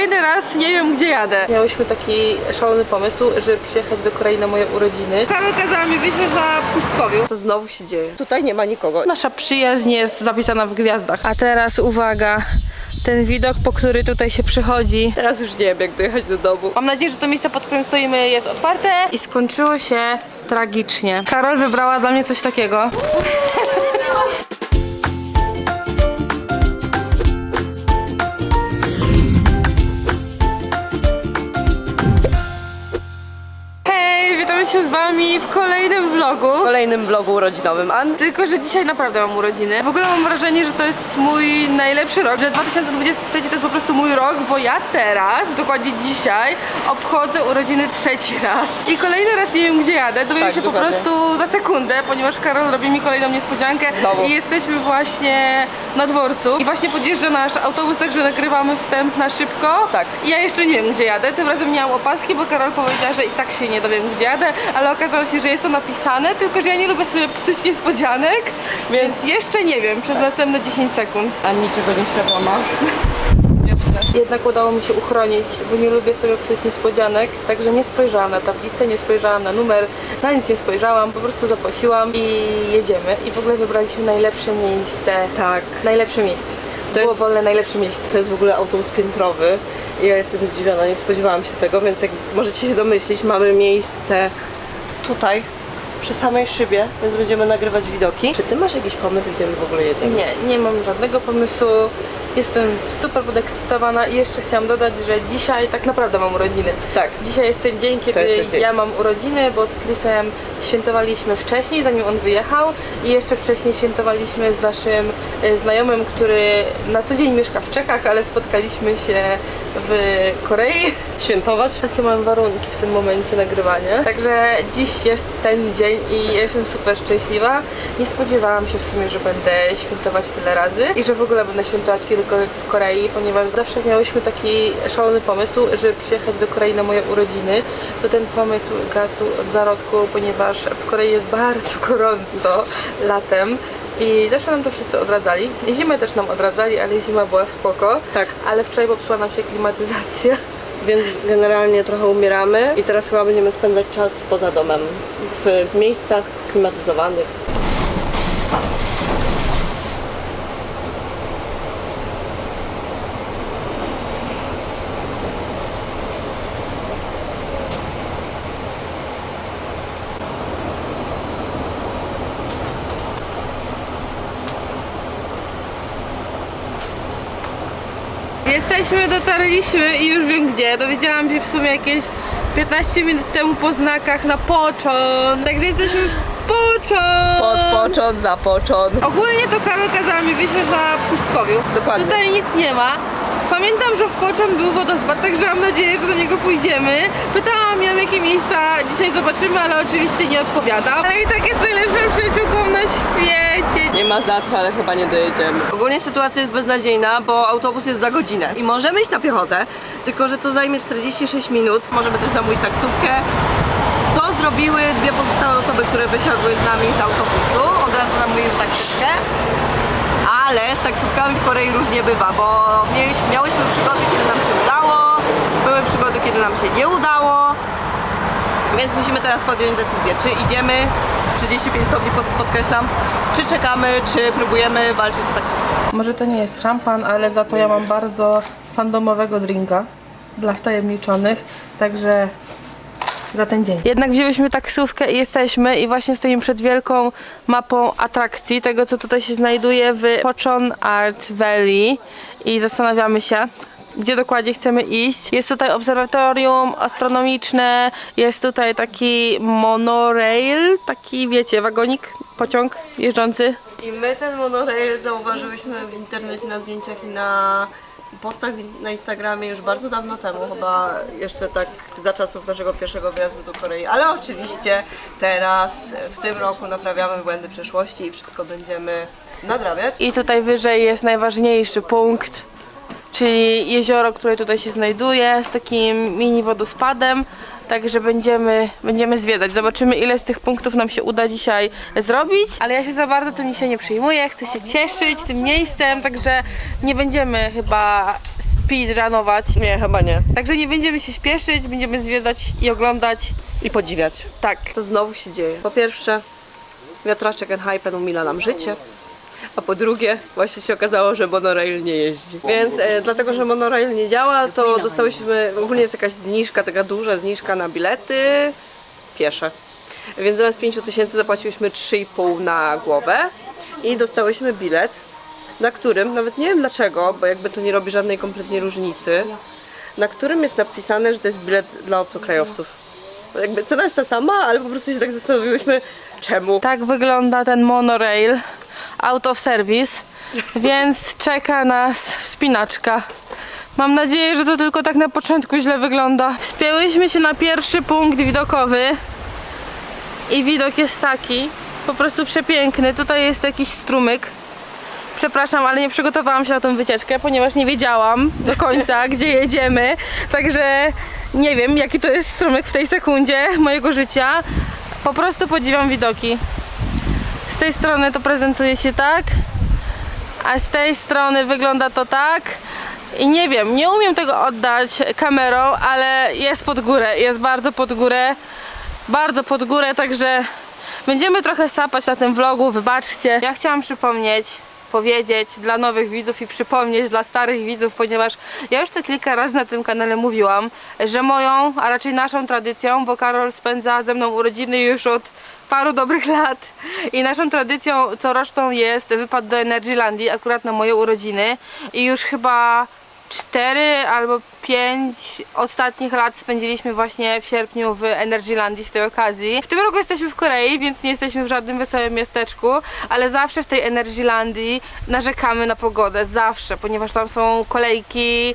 kolejny raz nie wiem gdzie jadę. Miałyśmy taki szalony pomysł, żeby przyjechać do Korei na moje urodziny. Karol kazała mi wyjść na pustkowiu. To znowu się dzieje. Tutaj nie ma nikogo. Nasza przyjaźń jest zapisana w gwiazdach. A teraz uwaga, ten widok, po który tutaj się przychodzi. Teraz już nie wiem, jak dojechać do domu. Mam nadzieję, że to miejsce, pod którym stoimy jest otwarte i skończyło się tragicznie. Karol wybrała dla mnie coś takiego. Witamy się z wami w kolejnym vlogu. W kolejnym vlogu urodzinowym An. Tylko, że dzisiaj naprawdę mam urodziny. W ogóle mam wrażenie, że to jest mój najlepszy rok, że 2023 to jest po prostu mój rok, bo ja teraz, dokładnie dzisiaj, obchodzę urodziny trzeci raz. I kolejny raz nie wiem gdzie jadę, dowiem Tak, się po dokładnie. prostu za sekundę, ponieważ Karol robi mi kolejną niespodziankę Znowu. i jesteśmy właśnie na dworcu. I właśnie podjeżdża nasz autobus, także nagrywamy wstęp na szybko. Tak. I ja jeszcze nie wiem gdzie jadę, tym razem miałam opaski, bo Karol powiedziała, że i tak się nie dowiem gdzie jadę, ale okazało się, że jest to napisane, tylko że ja nie lubię sobie psuć niespodzianek, więc jeszcze nie wiem przez następne 10 sekund. An niczego nie świadoma. Jeszcze. Jednak udało mi się uchronić, bo nie lubię sobie psuć niespodzianek, także nie spojrzałam na tablicę, nie spojrzałam na numer, na nic nie spojrzałam, po prostu zapłaciłam i jedziemy. I w ogóle wybraliśmy najlepsze miejsce. Tak. Najlepsze miejsce. To Było jest- wolne najlepsze miejsce. To jest w ogóle autobus piętrowy i ja jestem zdziwiona, nie spodziewałam się tego, więc jak możecie się domyślić, mamy miejsce tutaj, przy samej szybie, więc będziemy nagrywać widoki. Czy ty masz jakiś pomysł, gdzie my w ogóle jedziemy? Nie, nie mam żadnego pomysłu. Jestem super podekscytowana i jeszcze chciałam dodać, że dzisiaj tak naprawdę mam urodziny. Tak. Dzisiaj jest ten dzień, kiedy ten dzień. ja mam urodziny, bo z Chrisem świętowaliśmy wcześniej, zanim on wyjechał i jeszcze wcześniej świętowaliśmy z naszym znajomym, który na co dzień mieszka w Czechach, ale spotkaliśmy się w Korei. Świętować? Takie mam warunki w tym momencie nagrywania. Także dziś jest ten dzień i ja jestem super szczęśliwa. Nie spodziewałam się w sumie, że będę świętować tyle razy i że w ogóle będę świętować kiedykolwiek w Korei, ponieważ zawsze miałyśmy taki szalony pomysł, żeby przyjechać do Korei na moje urodziny. To ten pomysł gasł w zarodku, ponieważ w Korei jest bardzo gorąco latem. I zawsze nam to wszyscy odradzali. I zimę też nam odradzali, ale zima była spoko. Tak. Ale wczoraj popsuła nam się klimatyzacja. Więc generalnie trochę umieramy i teraz chyba będziemy spędzać czas poza domem, w miejscach klimatyzowanych. Jesteśmy, dotarliśmy i już wiem gdzie. Dowiedziałam się w sumie jakieś 15 minut temu po znakach na poczon. Także jesteśmy w poczon. Podpoczon, zapoczon. Ogólnie to Karol kazała mi wyjść na pustkowiu. Dokładnie. Tutaj nic nie ma. Pamiętam, że w poczon był wodospad, także mam nadzieję, że do niego pójdziemy. Pytałam ją, jakie miejsca dzisiaj zobaczymy, ale oczywiście nie odpowiada. Ale i tak jest najlepszą przyjaciółką na świecie. Nie ma za co, ale chyba nie dojedziemy. Ogólnie sytuacja jest beznadziejna, bo autobus jest za godzinę i możemy iść na piechotę, tylko że to zajmie 46 minut. Możemy też zamówić taksówkę. Co zrobiły dwie pozostałe osoby, które wysiadły z nami z autobusu? Od razu zamówiły taksówkę. Ale z taksówkami w Korei różnie bywa, bo mieliśmy, miałyśmy przygody, kiedy nam się udało, były przygody, kiedy nam się nie udało. Więc musimy teraz podjąć decyzję, czy idziemy 35 stopni pod, podkreślam, czy czekamy, czy próbujemy walczyć z taksówką. Może to nie jest szampan, ale za to ja mam bardzo fandomowego drinka dla wtajemniczonych, także za ten dzień. Jednak wzięłyśmy taksówkę i jesteśmy i właśnie stoimy przed wielką mapą atrakcji, tego co tutaj się znajduje w Pochon Art Valley i zastanawiamy się, gdzie dokładnie chcemy iść. Jest tutaj obserwatorium astronomiczne, jest tutaj taki monorail, taki wiecie, wagonik, pociąg jeżdżący I my ten monorail zauważyłyśmy w internecie na zdjęciach i na postach na Instagramie już bardzo dawno temu, chyba jeszcze tak za czasów naszego pierwszego wyjazdu do Korei, ale oczywiście teraz w tym roku naprawiamy błędy przeszłości i wszystko będziemy nadrabiać. I tutaj wyżej jest najważniejszy punkt, czyli jezioro, które tutaj się znajduje z takim mini wodospadem. Także będziemy, będziemy zwiedzać. Zobaczymy ile z tych punktów nam się uda dzisiaj zrobić. Ale ja się za bardzo tym dzisiaj nie przyjmuję. Chcę się cieszyć tym miejscem, także nie będziemy chyba speedrunować. Nie, chyba nie. Także nie będziemy się śpieszyć, będziemy zwiedzać i oglądać. I podziwiać. Tak. To znowu się dzieje. Po pierwsze, wiatraczek Enhypen umila nam życie. A po drugie, właśnie się okazało, że monorail nie jeździ. Więc e, dlatego, że monorail nie działa, to dostałyśmy, ogólnie jest jakaś zniżka, taka duża zniżka na bilety piesze. Więc zamiast 5 tysięcy zapłaciłyśmy 3,5 na głowę i dostałyśmy bilet, na którym, nawet nie wiem dlaczego, bo jakby to nie robi żadnej kompletnie różnicy, na którym jest napisane, że to jest bilet dla obcokrajowców. Jakby cena jest ta sama, ale po prostu się tak zastanowiłyśmy, czemu. Tak wygląda ten monorail out of service, więc czeka nas wspinaczka. Mam nadzieję, że to tylko tak na początku źle wygląda. Wspięłyśmy się na pierwszy punkt widokowy i widok jest taki, po prostu przepiękny. Tutaj jest jakiś strumyk. Przepraszam, ale nie przygotowałam się na tą wycieczkę, ponieważ nie wiedziałam do końca, gdzie jedziemy. Także nie wiem, jaki to jest strumyk w tej sekundzie mojego życia. Po prostu podziwiam widoki. Z tej strony to prezentuje się tak, a z tej strony wygląda to tak. I nie wiem, nie umiem tego oddać kamerą, ale jest pod górę, jest bardzo pod górę, bardzo pod górę, także będziemy trochę sapać na tym vlogu, wybaczcie. Ja chciałam przypomnieć, powiedzieć dla nowych widzów i przypomnieć dla starych widzów, ponieważ ja już to kilka razy na tym kanale mówiłam, że moją, a raczej naszą tradycją, bo Karol spędza ze mną urodziny już od paru dobrych lat. I naszą tradycją coroczną jest wypad do Energylandii akurat na moje urodziny. I już chyba cztery albo pięć ostatnich lat spędziliśmy właśnie w sierpniu w Energylandii z tej okazji. W tym roku jesteśmy w Korei, więc nie jesteśmy w żadnym wesołym miasteczku, ale zawsze w tej Energylandii narzekamy na pogodę, zawsze, ponieważ tam są kolejki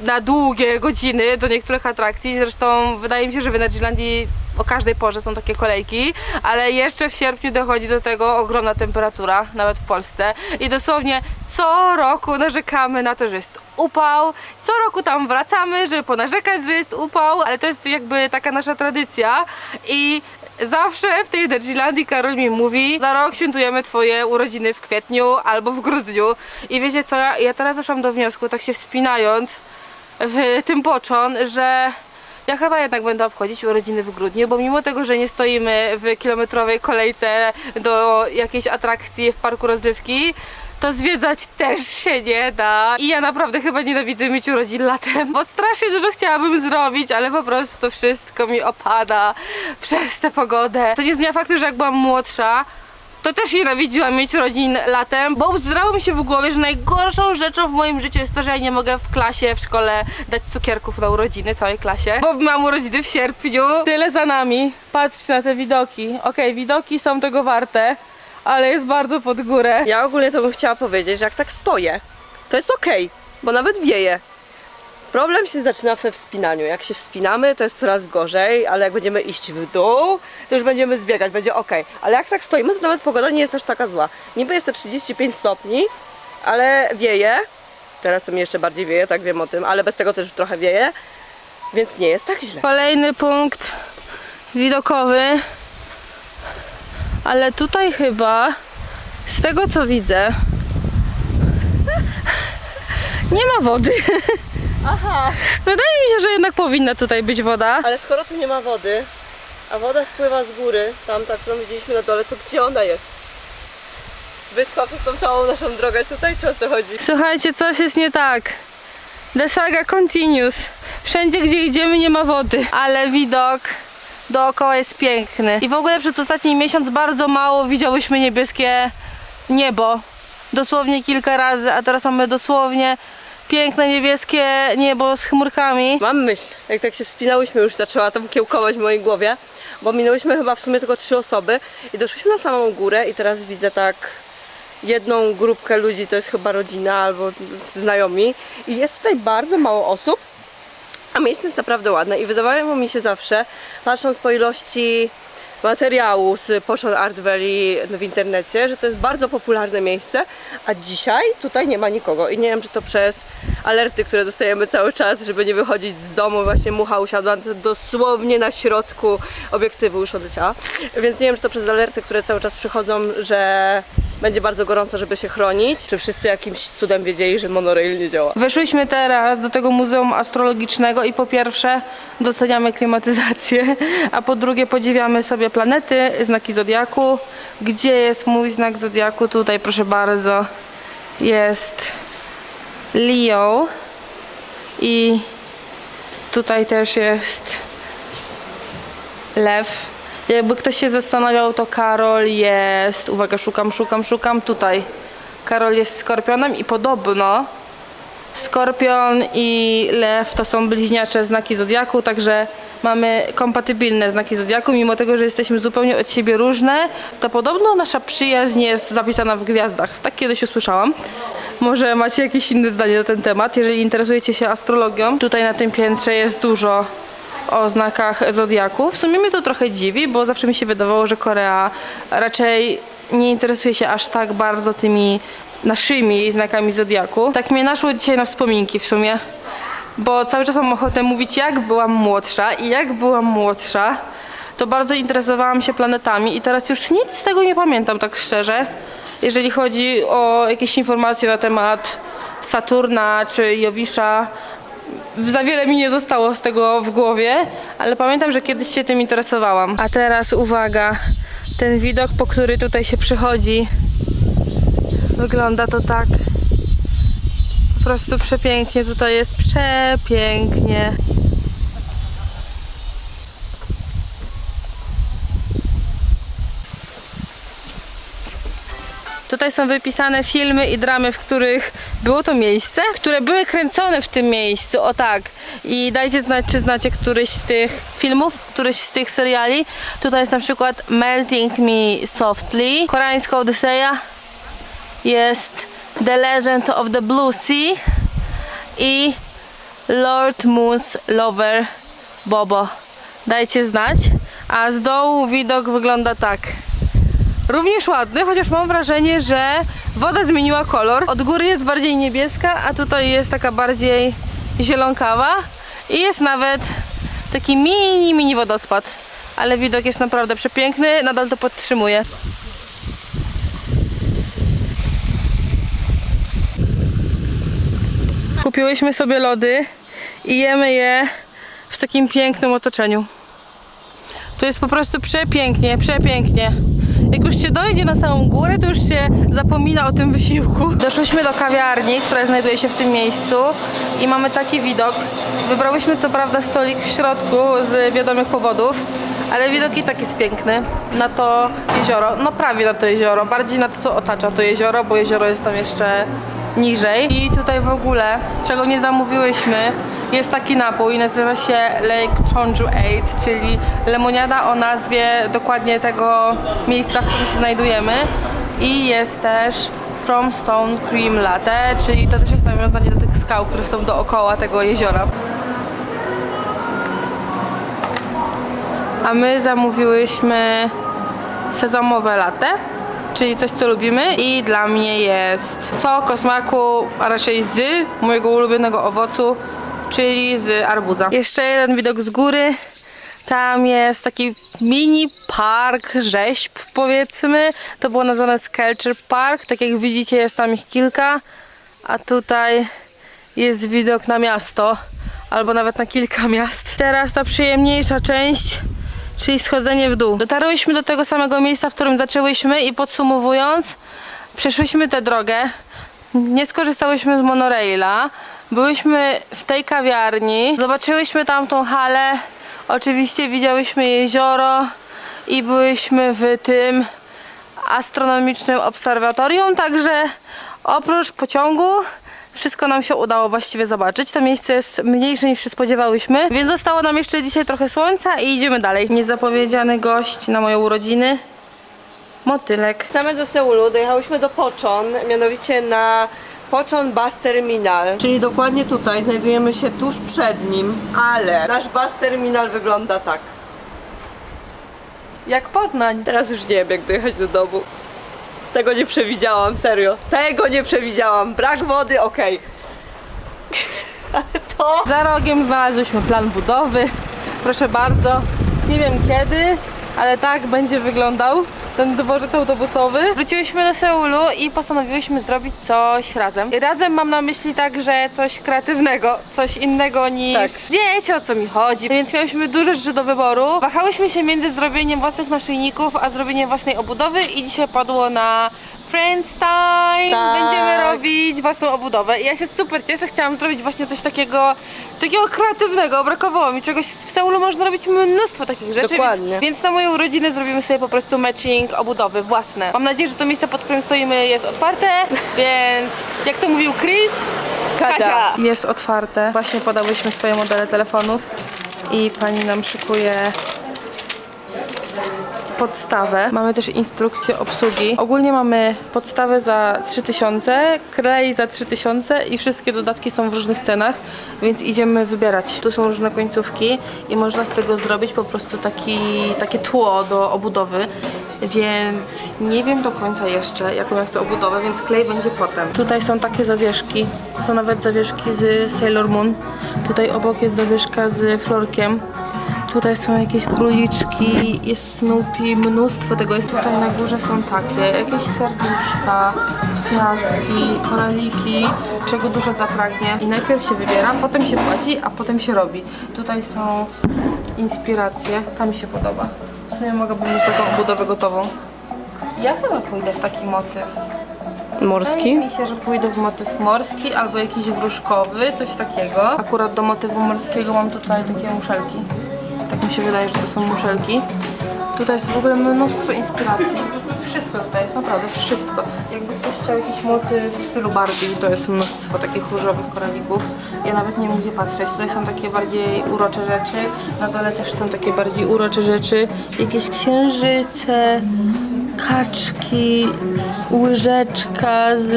na długie godziny do niektórych atrakcji. Zresztą wydaje mi się, że w Energylandii o każdej porze są takie kolejki, ale jeszcze w sierpniu dochodzi do tego ogromna temperatura, nawet w Polsce. I dosłownie co roku narzekamy na to, że jest upał. Co roku tam wracamy, żeby ponarzekać, że jest upał, ale to jest jakby taka nasza tradycja. I Zawsze w tej Energylandii Karol mi mówi Za rok świętujemy twoje urodziny w kwietniu albo w grudniu I wiecie co, ja, ja teraz doszłam do wniosku, tak się wspinając w tym poczon, że ja chyba jednak będę obchodzić urodziny w grudniu, bo mimo tego, że nie stoimy w kilometrowej kolejce do jakiejś atrakcji w parku rozrywki, to zwiedzać też się nie da. I ja naprawdę chyba nienawidzę mieć urodzin latem, bo strasznie dużo chciałabym zrobić, ale po prostu wszystko mi opada przez tę pogodę. To nie zmienia faktu, że jak byłam młodsza, to też nienawidziłam mieć rodzin latem, bo uzdrało mi się w głowie, że najgorszą rzeczą w moim życiu jest to, że ja nie mogę w klasie, w szkole dać cukierków na urodziny całej klasie, bo mam urodziny w sierpniu. Tyle za nami. Patrzcie na te widoki. Okej, widoki są tego warte, ale jest bardzo pod górę. Ja ogólnie to bym chciała powiedzieć, że jak tak stoję, to jest okej, bo nawet wieje. Problem się zaczyna we wspinaniu. Jak się wspinamy, to jest coraz gorzej, ale jak będziemy iść w dół, to już będziemy zbiegać, będzie ok. Ale jak tak stoimy, to nawet pogoda nie jest aż taka zła. Niby jest to 35 stopni, ale wieje. Teraz to mi jeszcze bardziej wieje, tak wiem o tym, ale bez tego też trochę wieje, więc nie jest tak źle. Kolejny punkt widokowy. Ale tutaj chyba, z tego co widzę, nie ma wody. Aha, Wydaje mi się, że jednak powinna tutaj być woda. ale skoro tu nie ma wody, a woda spływa z góry, tam ta, którą widzieliśmy na dole, to gdzie ona jest? Wyschła przez tą całą naszą drogę tutaj, czy o co chodzi? Słuchajcie, coś jest nie tak. The saga continues. Wszędzie, gdzie idziemy, nie ma wody, ale widok dookoła jest piękny. I w ogóle przez ostatni miesiąc bardzo mało widziałyśmy niebieskie niebo. Dosłownie kilka razy, a teraz mamy dosłownie piękne niebieskie niebo z chmurkami. Mam myśl, jak tak się wspinałyśmy, już zaczęła tam kiełkować w mojej głowie, bo minęłyśmy chyba w sumie tylko trzy osoby i doszliśmy na samą górę i teraz widzę tak jedną grupkę ludzi, to jest chyba rodzina albo znajomi i jest tutaj bardzo mało osób, a miejsce jest naprawdę ładne i wydawało mi się zawsze, patrząc po ilości materiału z Potion Art Valley w internecie, że to jest bardzo popularne miejsce, a dzisiaj tutaj nie ma nikogo. I nie wiem, czy to przez alerty, które dostajemy cały czas, żeby nie wychodzić z domu, właśnie mucha usiadła dosłownie na środku obiektywu już odleciała, więc nie wiem, czy to przez alerty, które cały czas przychodzą, że będzie bardzo gorąco, żeby się chronić. Czy wszyscy jakimś cudem wiedzieli, że monorail nie działa? Weszłyśmy teraz do tego Muzeum Astrologicznego i po pierwsze doceniamy klimatyzację, a po drugie podziwiamy sobie planety, znaki Zodiaku. Gdzie jest mój znak Zodiaku? Tutaj proszę bardzo jest Leo i tutaj też jest Lew. Jakby ktoś się zastanawiał, to Karol jest. Uwaga, szukam, szukam, szukam. Tutaj. Karol jest skorpionem i podobno Skorpion i Lew to są bliźniacze znaki zodiaku, także mamy kompatybilne znaki zodiaku, mimo tego, że jesteśmy zupełnie od siebie różne, to podobno nasza przyjaźń jest zapisana w gwiazdach. Tak kiedyś usłyszałam. Może macie jakieś inne zdanie na ten temat, jeżeli interesujecie się astrologią. Tutaj na tym piętrze jest dużo o znakach zodiaku. W sumie mnie to trochę dziwi, bo zawsze mi się wydawało, że Korea raczej nie interesuje się aż tak bardzo tymi naszymi znakami zodiaku. Tak mnie naszło dzisiaj na wspominki w sumie, bo cały czas mam ochotę mówić jak byłam młodsza i jak byłam młodsza, to bardzo interesowałam się planetami i teraz już nic z tego nie pamiętam tak szczerze. Jeżeli chodzi o jakieś informacje na temat Saturna czy Jowisza, za wiele mi nie zostało z tego w głowie, ale pamiętam, że kiedyś się tym interesowałam. A teraz uwaga, ten widok, po który tutaj się przychodzi, wygląda to tak po prostu przepięknie. Tutaj jest przepięknie. Tutaj są wypisane filmy i dramy, w których było to miejsce, które były kręcone w tym miejscu, o tak. I dajcie znać, czy znacie któryś z tych filmów, któryś z tych seriali. Tutaj jest na przykład Melting Me Softly, koreańska Odyseja, jest The Legend of the Blue Sea i Lord Moon's Lover Bobo. Dajcie znać. A z dołu widok wygląda tak. Również ładny, chociaż mam wrażenie, że woda zmieniła kolor. Od góry jest bardziej niebieska, a tutaj jest taka bardziej zielonkawa. I jest nawet taki mini, mini wodospad. Ale widok jest naprawdę przepiękny, nadal to podtrzymuję. Kupiłyśmy sobie lody i jemy je w takim pięknym otoczeniu. To jest po prostu przepięknie, przepięknie. Jak już się dojdzie na samą górę, to już się zapomina o tym wysiłku. Doszłyśmy do kawiarni, która znajduje się w tym miejscu i mamy taki widok. Wybrałyśmy co prawda stolik w środku z wiadomych powodów, ale widok i tak jest piękny na to jezioro, no prawie na to jezioro, bardziej na to co otacza to jezioro, bo jezioro jest tam jeszcze niżej. I tutaj w ogóle, czego nie zamówiłyśmy, jest taki napój, nazywa się Lake Chonju 8, czyli lemoniada o nazwie dokładnie tego miejsca, w którym się znajdujemy. I jest też From Stone Cream Latte, czyli to też jest nawiązanie do tych skał, które są dookoła tego jeziora. A my zamówiłyśmy sezamowe latte, czyli coś co lubimy i dla mnie jest sok o smaku, a raczej z mojego ulubionego owocu, czyli z arbuza. Jeszcze jeden widok z góry. Tam jest taki mini park rzeźb powiedzmy. To było nazwane Sculpture Park. Tak jak widzicie jest tam ich kilka. A tutaj jest widok na miasto. Albo nawet na kilka miast. Teraz ta przyjemniejsza część czyli schodzenie w dół. Dotarłyśmy do tego samego miejsca, w którym zaczęłyśmy i podsumowując, przeszłyśmy tę drogę, nie skorzystałyśmy z monoraila, byłyśmy w tej kawiarni, zobaczyłyśmy tamtą halę, oczywiście widziałyśmy jezioro i byłyśmy w tym astronomicznym obserwatorium, także oprócz pociągu wszystko nam się udało właściwie zobaczyć. To miejsce jest mniejsze niż się spodziewałyśmy, więc zostało nam jeszcze dzisiaj trochę słońca i idziemy dalej. Niezapowiedziany gość na moje urodziny. Motylek. Wracamy do Seulu, dojechałyśmy do Pochon, mianowicie na Pochon Bus Terminal. Czyli dokładnie tutaj, znajdujemy się tuż przed nim, ale nasz bus terminal wygląda tak. Jak Poznań. Teraz już nie wiem, jak dojechać do domu. Tego nie przewidziałam, serio. Tego nie przewidziałam. Brak wody, okej. Ale to... Za rogiem znalazłyśmy plan budowy. Proszę bardzo. Nie wiem kiedy, ale tak będzie wyglądał. Ten dworzec autobusowy. Wróciłyśmy do Seulu i postanowiłyśmy zrobić coś razem. Razem mam na myśli także coś kreatywnego, coś innego niż... Tak. Wiecie o co mi chodzi. Więc miałyśmy dużo rzeczy do wyboru. Wahałyśmy się między zrobieniem własnych naszyjników, a zrobieniem własnej obudowy i dzisiaj padło na Friends Time. Tak. Będziemy robić własną obudowę. I ja się super cieszę, chciałam zrobić właśnie coś takiego, takiego kreatywnego. Brakowało mi czegoś. W Seulu można robić mnóstwo takich rzeczy. Dokładnie. Więc, więc na moją urodzinę zrobimy sobie po prostu matching obudowy własne. Mam nadzieję, że to miejsce, pod którym stoimy jest otwarte, więc jak to mówił Chris, Kasia. Jest otwarte. Właśnie podałyśmy swoje modele telefonów i pani nam szykuje podstawę. Mamy też instrukcję obsługi. Ogólnie mamy podstawę za 3000, klej za 3000 i wszystkie dodatki są w różnych cenach, więc idziemy wybierać. Tu są różne końcówki i można z tego zrobić po prostu taki, takie tło do obudowy, więc nie wiem do końca jeszcze jaką ja chcę obudowę, więc klej będzie potem. Tutaj są takie zawieszki, są nawet zawieszki z Sailor Moon. Tutaj obok jest zawieszka z florkiem. Tutaj są jakieś króliczki, jest Snoopy, mnóstwo tego jest. Tutaj na górze są takie, jakieś serduszka, kwiatki, koraliki, czego dużo zapragnie. I najpierw się wybiera, potem się płaci, a potem się robi. Tutaj są inspiracje, ta mi się podoba. W sumie mogłabym mieć taką obudowę gotową. Ja chyba pójdę w taki motyw. Morski. Wydaje mi się, że pójdę w motyw morski albo jakiś wróżkowy, coś takiego. Akurat do motywu morskiego mam tutaj takie muszelki. Tak mi się wydaje, że to są muszelki. Tutaj jest w ogóle mnóstwo inspiracji. Wszystko tutaj jest, naprawdę wszystko. Jakby ktoś chciał jakiś motyw w stylu Barbie, to jest mnóstwo takich różowych koralików. Ja nawet nie wiem gdzie patrzeć. Tutaj są takie bardziej urocze rzeczy. Na dole też są takie bardziej urocze rzeczy. Jakieś księżyce, kaczki, łyżeczka z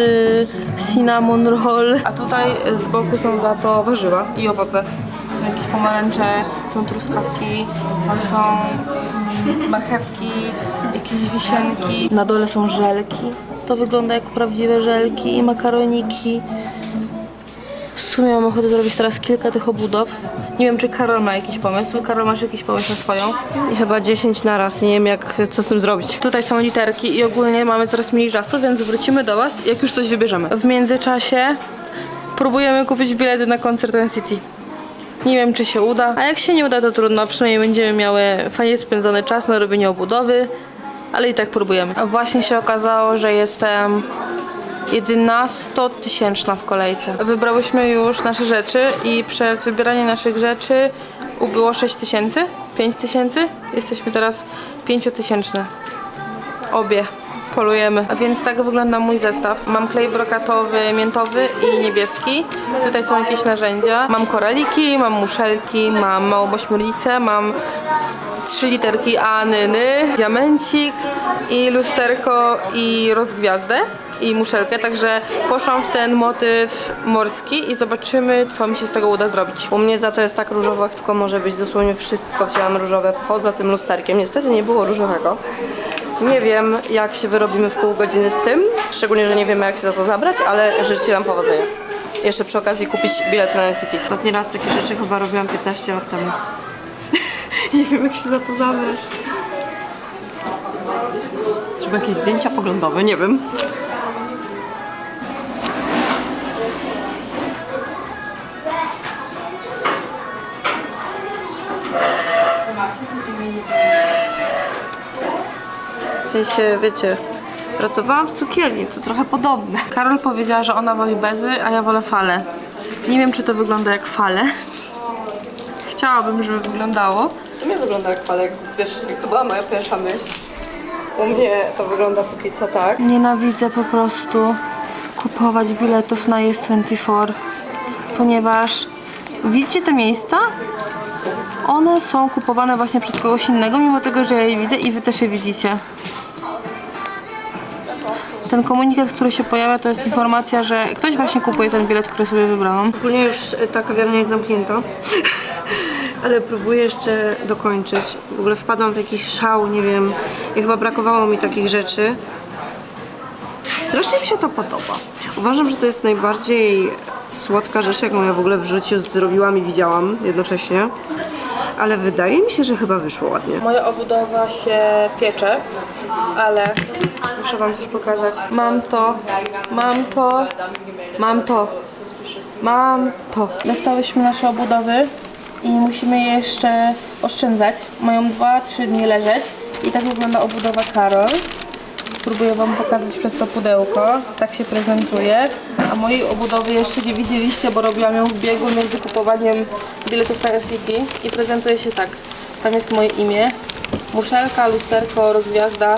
cinnamon roll. A tutaj z boku są za to warzywa i owoce. Jakieś pomarańcze, są truskawki, są mm, marchewki, jakieś wisienki. Na dole są żelki. To wygląda jak prawdziwe żelki i makaroniki. W sumie mam ochotę zrobić teraz kilka tych obudow. Nie wiem, czy Karol ma jakiś pomysł. Karol, masz jakiś pomysł na swoją? I chyba 10 na raz, nie wiem jak, co z tym zrobić. Tutaj są literki i ogólnie mamy coraz mniej czasu, więc wrócimy do Was, jak już coś wybierzemy. W międzyczasie próbujemy kupić bilety na koncert NCT. Nie wiem, czy się uda, a jak się nie uda, to trudno. Przynajmniej będziemy miały fajnie spędzony czas na robienie obudowy, ale i tak próbujemy. Właśnie się okazało, że jestem 11-tysięczna w kolejce. Wybrałyśmy już nasze rzeczy i przez wybieranie naszych rzeczy ubyło 6 tysięcy, 5 tysięcy. Jesteśmy teraz 5-tysięczne. Obie A więc tak wygląda mój zestaw. Mam klej brokatowy, miętowy i niebieski. Tutaj są jakieś narzędzia. Mam koraliki, mam muszelki, mam małą ośmiornicę, mam trzy literki A, nyny, diamencik i lusterko i rozgwiazdę i muszelkę, także poszłam w ten motyw morski i zobaczymy, co mi się z tego uda zrobić. U mnie za to jest tak różowo, jak tylko może być. Dosłownie wszystko wzięłam różowe, poza tym lusterkiem. Niestety nie było różowego. Nie wiem, jak się wyrobimy w pół godziny z tym. Szczególnie, że nie wiemy, jak się za to zabrać, ale życzę nam powodzenia. Jeszcze przy okazji kupić bilet na NCT. Ostatni raz takie rzeczy chyba robiłam 15 lat temu. nie wiem, jak się za to zabrać. Trzeba jakieś zdjęcia poglądowe, nie wiem. W sensie, wiecie, pracowałam w cukierni, to trochę podobne. Karol powiedziała, że ona woli bezy, a ja wolę fale. Nie wiem, czy to wygląda jak fale. Chciałabym, żeby wyglądało. W sumie wygląda jak palek, wiesz, jak to była moja pierwsza myśl. U mnie to wygląda póki co tak. Nienawidzę po prostu kupować biletów na Jest24, ponieważ widzicie te miejsca? One są kupowane właśnie przez kogoś innego, mimo tego, że ja je widzę i wy też je widzicie. Ten komunikat, który się pojawia, to jest informacja, że ktoś właśnie kupuje ten bilet, który sobie wybrałam. Ogólnie już y, ta kawiarnia jest zamknięta. Ale próbuję jeszcze dokończyć. W ogóle wpadłam w jakiś szał, nie wiem. I chyba brakowało mi takich rzeczy. Strasznie mi się to podoba. Uważam, że to jest najbardziej słodka rzecz, jaką ja w ogóle w życiu zrobiłam i widziałam jednocześnie. ale wydaje mi się, że chyba wyszło ładnie. Moja obudowa się piecze, ale muszę wam coś pokazać. Mam to, mam to, mam to, mam to. Dostałyśmy nasze obudowy i musimy je jeszcze oszczędzać. Mają 2-3 dni leżeć i tak wygląda obudowa Karol. Spróbuję wam pokazać przez to pudełko. Tak się prezentuje. A mojej obudowy jeszcze nie widzieliście, bo robiłam ją w biegu między kupowaniem biletów na City i prezentuje się tak. Tam jest moje imię, muszelka, lusterko, rozgwiazda.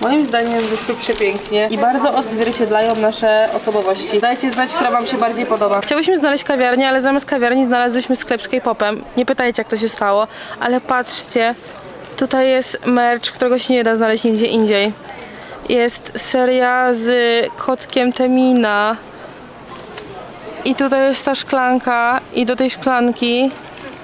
Moim zdaniem wyszły przepięknie i bardzo odzwierciedlają nasze osobowości. Dajcie znać, która wam się bardziej podoba. Chciałyśmy znaleźć kawiarnię, ale zamiast kawiarni znalazłyśmy sklep z K-popem. Nie pytajcie, jak to się stało, ale patrzcie, tutaj jest merch, którego się nie da znaleźć nigdzie indziej. Jest seria z kotkiem Temina. I tutaj jest ta szklanka i do tej szklanki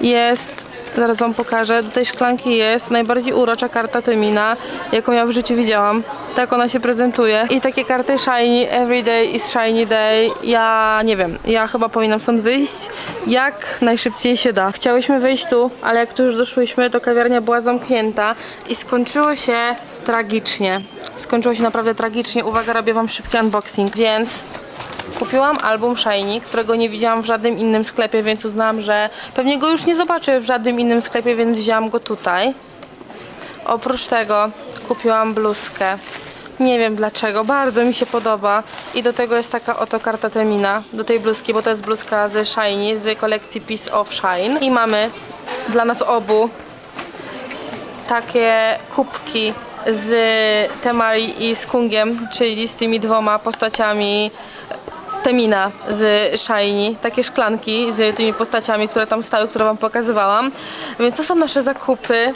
jest, zaraz wam pokażę, do tej szklanki jest najbardziej urocza karta Temina, jaką ja w życiu widziałam. Tak ona się prezentuje. I takie karty Shiny, Everyday is Shiny Day. Ja nie wiem, ja chyba powinnam stąd wyjść jak najszybciej się da. Chciałyśmy wyjść tu, ale jak tu już doszłyśmy, to kawiarnia była zamknięta i skończyło się tragicznie. Skończyło się naprawdę tragicznie. Uwaga, robię wam szybki unboxing, więc Kupiłam album Shiny, którego nie widziałam w żadnym innym sklepie, więc uznałam, że pewnie go już nie zobaczę w żadnym innym sklepie, więc wzięłam go tutaj. Oprócz tego kupiłam bluzkę. Nie wiem dlaczego, bardzo mi się podoba. I do tego jest taka oto karta Temina, do tej bluzki, bo to jest bluzka ze Shiny, z kolekcji Piece of Shine. I mamy dla nas obu takie kubki z Temari i z Kungiem, czyli z tymi dwoma postaciami Temina z Shiny, takie szklanki z tymi postaciami, które tam stały, które wam pokazywałam. Więc to są nasze zakupy.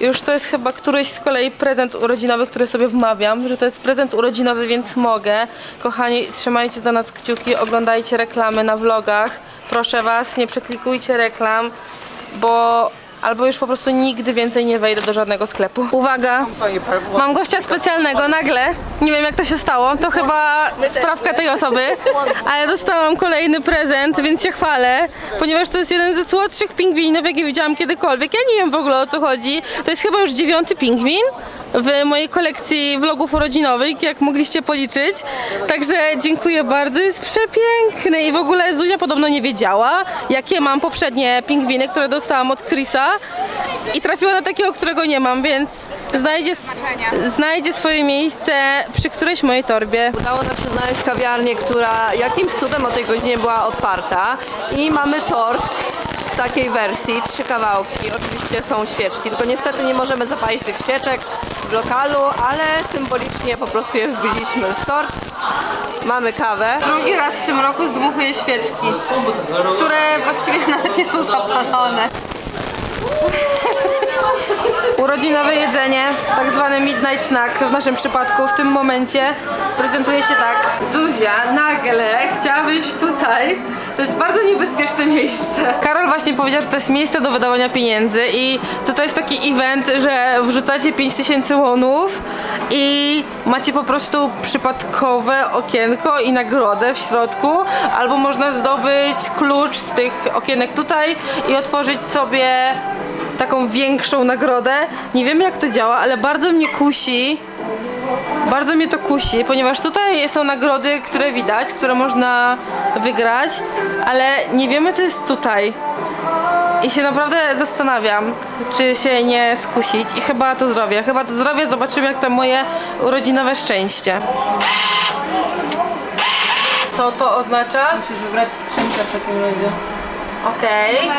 Już to jest chyba któryś z kolei prezent urodzinowy, który sobie wmawiam, że to jest prezent urodzinowy, więc mogę. Kochani, trzymajcie za nas kciuki, oglądajcie reklamy na vlogach. Proszę was, nie przeklikujcie reklam, bo albo już po prostu nigdy więcej nie wejdę do żadnego sklepu. Uwaga, mam gościa specjalnego nagle. Nie wiem jak to się stało, to chyba sprawka tej osoby, ale dostałam kolejny prezent, więc się chwalę, ponieważ to jest jeden ze słodszych pingwinów, jakie widziałam kiedykolwiek. Ja nie wiem w ogóle o co chodzi. To jest chyba już dziewiąty pingwin w mojej kolekcji vlogów urodzinowych, jak mogliście policzyć. Także dziękuję bardzo, jest przepiękny i w ogóle Zuzia podobno nie wiedziała, jakie mam poprzednie pingwiny, które dostałam od Chrisa i trafiła na takiego, którego nie mam, więc znajdzie, znajdzie swoje miejsce przy którejś mojej torbie. Udało nam się znaleźć kawiarnię, która jakimś cudem o tej godzinie była otwarta i mamy tort w takiej wersji, trzy kawałki, oczywiście są świeczki, tylko niestety nie możemy zapalić tych świeczek w lokalu, ale symbolicznie po prostu je wbiliśmy w tort. Mamy kawę. Drugi raz w tym roku zdmuchuję świeczki, które właściwie nawet nie są zapalone. Urodzinowe jedzenie, tak zwany midnight snack w naszym przypadku w tym momencie prezentuje się tak. Zuzia, nagle chciałabyś tutaj. To jest bardzo niebezpieczne miejsce. Karol właśnie powiedział, że to jest miejsce do wydawania pieniędzy i tutaj jest taki event, że wrzucacie 5000 łonów i macie po prostu przypadkowe okienko i nagrodę w środku, albo można zdobyć klucz z tych okienek tutaj i otworzyć sobie taką większą nagrodę. Nie wiemy jak to działa, ale bardzo mnie kusi. Bardzo mnie to kusi, ponieważ tutaj są nagrody, które widać, które można wygrać, ale nie wiemy co jest tutaj. I się naprawdę zastanawiam, czy się nie skusić i chyba to zrobię. Chyba to zrobię, zobaczymy jak tam moje urodzinowe szczęście. Co to oznacza? Musisz wybrać skrzynkę w takim razie. Okej.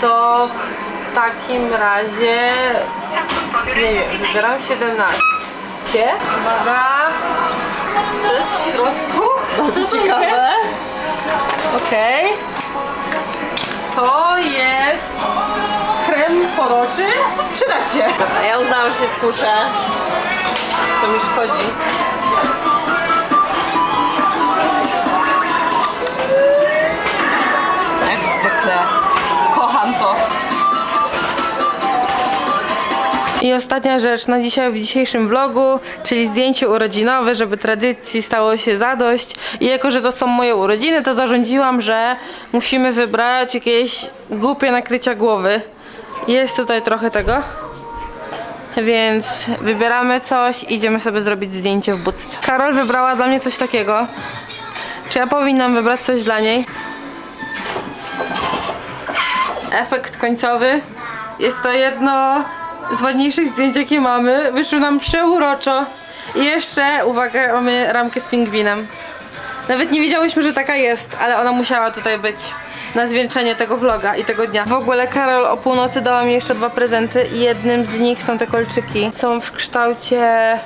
To w takim razie nie wiem, wybieram 17. Uwaga! Co jest w środku? Bardzo Co to ciekawe. jest? Okej. To jest krem poroczy. Przydać się. A ja uznałam, że się skuszę. Co mi szkodzi. I ostatnia rzecz na dzisiaj w dzisiejszym vlogu, czyli zdjęcie urodzinowe, żeby tradycji stało się zadość. I jako, że to są moje urodziny, to zarządziłam, że musimy wybrać jakieś głupie nakrycia głowy. Jest tutaj trochę tego. Więc wybieramy coś, idziemy sobie zrobić zdjęcie w budce. Karol wybrała dla mnie coś takiego. Czy ja powinnam wybrać coś dla niej? Efekt końcowy. Jest to jedno z ładniejszych zdjęć, jakie mamy. Wyszło nam przeuroczo. I jeszcze, uwaga, mamy ramkę z pingwinem. Nawet nie wiedziałyśmy, że taka jest, ale ona musiała tutaj być na zwieńczenie tego vloga i tego dnia. W ogóle Karol o północy dała mi jeszcze dwa prezenty i jednym z nich są te kolczyki. Są w kształcie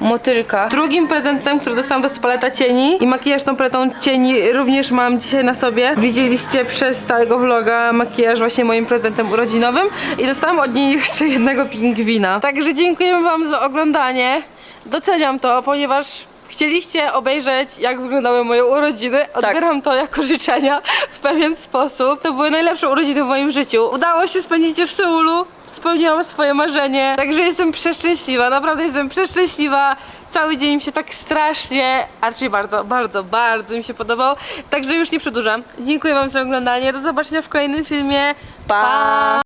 motylka. Drugim prezentem, który dostałam to jest paleta cieni i makijaż tą paletą cieni również mam dzisiaj na sobie. Widzieliście przez całego vloga makijaż właśnie moim prezentem urodzinowym i dostałam od niej jeszcze jednego pingwina. Także dziękujemy wam za oglądanie. Doceniam to, ponieważ Chcieliście obejrzeć, jak wyglądały moje urodziny. Odbieram to jako życzenia w pewien sposób. To były najlepsze urodziny w moim życiu. Udało się spędzić je w Seulu. Spełniłam swoje marzenie. Także jestem przeszczęśliwa. Naprawdę jestem przeszczęśliwa. Cały dzień mi się tak strasznie, a raczej bardzo, bardzo, bardzo mi się podobał. Także już nie przedłużam. Dziękuję wam za oglądanie. Do zobaczenia w kolejnym filmie. pa.